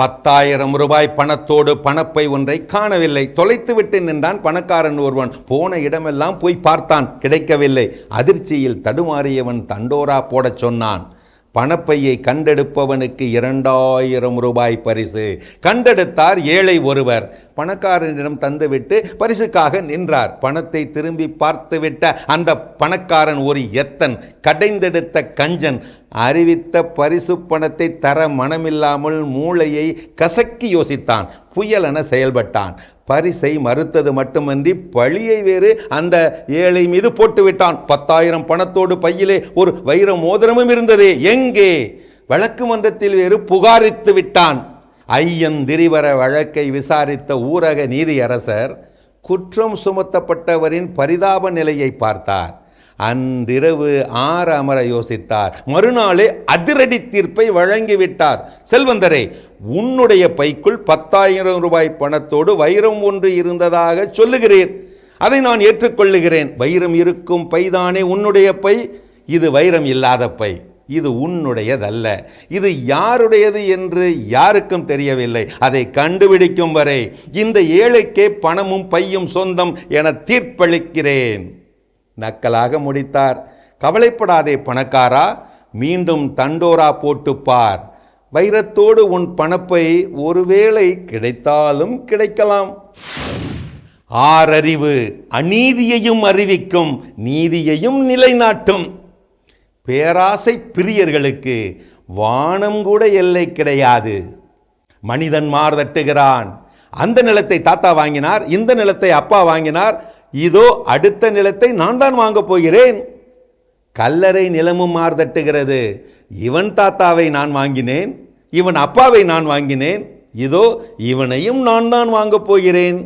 பத்தாயிரம் ரூபாய் பணத்தோடு பணப்பை ஒன்றை காணவில்லை. தொலைத்துவிட்டு நின்றான் பணக்காரன் ஒருவன். போன இடமெல்லாம் போய் பார்த்தான். கிடைக்கவில்லை. அதிர்ச்சியில் தடுமாறியவன் தண்டோரா போடச் சொன்னான். பணப்பையை கண்டெடுப்பவனுக்கு இரண்டாயிரம் ரூபாய் பரிசு. கண்டெடுத்தார் ஏழை ஒருவர். பணக்காரனிடம் தந்துவிட்டு பரிசுக்காக நின்றார். பணத்தை திரும்பி பார்த்துவிட்ட அந்த பணக்காரன் ஒரு எத்தன் கடைந்தெடுத்த கஞ்சன். அறிவித்த பரிசு பணத்தை தர மனமில்லாமல் மூளையை கசக்கி யோசித்தான். புயலென செயல்பட்டான். பரிசை மறுத்தது மட்டுமன்றி பழியை வேறு அந்த ஏழை மீது போட்டுவிட்டான். பத்தாயிரம் பணத்தோடு பையிலே ஒரு வைர மோதிரமும் இருந்ததே. எங்கே? வழக்கு மன்றத்தில் வேறு புகாரித்து விட்டான். ஐயந்திரிவர வழக்கை விசாரித்த ஊரக நீதியரசர் குற்றம் சுமத்தப்பட்டவரின் பரிதாப நிலையை பார்த்தார். அன்றிரவு ஆற அமர யோசித்தார். மறுநாளே அதிரடி தீர்ப்பை வழங்கிவிட்டார். செல்வந்தரே உன்னுடைய பைக்குள் பத்தாயிரம் ரூபாய் பணத்தோடு வைரம் ஒன்று இருந்ததாக சொல்லுகிறேன் அதை நான் ஏற்றுக்கொள்ளுகிறேன். வைரம் இருக்கும் பைதானே உன்னுடைய பை. இது வைரம் இல்லாத பை. இது உன்னுடையதல்ல. இது யாருடையது என்று யாருக்கும் தெரியவில்லை. அதை கண்டுபிடிக்கும் வரை இந்த ஏழைக்கே பணமும் பையும் சொந்தம் என தீர்ப்பளிக்கிறேன். நக்கலாக முடித்தார். கவலைப்படாதே பணக்காரா. மீண்டும் தண்டோரா போட்டுப்பார். வைரத்தோடு உன் பணப்பை ஒருவேளை கிடைத்தாலும் கிடைக்கலாம். ஆறறிவு அநீதியையும் அறிவிக்கும். நீதியையும் நிலைநாட்டும். பேராசை பிரியர்களுக்கு வானம் கூட எல்லை கிடையாது. மனிதன் மார்தட்டுகிறான் அந்த நிலத்தை தாத்தா வாங்கினார் இந்த நிலத்தை அப்பா வாங்கினார். இதோ அடுத்த நிலத்தை நான் தான் வாங்கப் போகிறேன். கல்லறை நிலமும் மார்தட்டுகிறது இவன் தாத்தாவை நான் வாங்கினேன் இவன் அப்பாவை நான் வாங்கினேன். இதோ இவனையும் நான் தான் வாங்கப் போகிறேன்.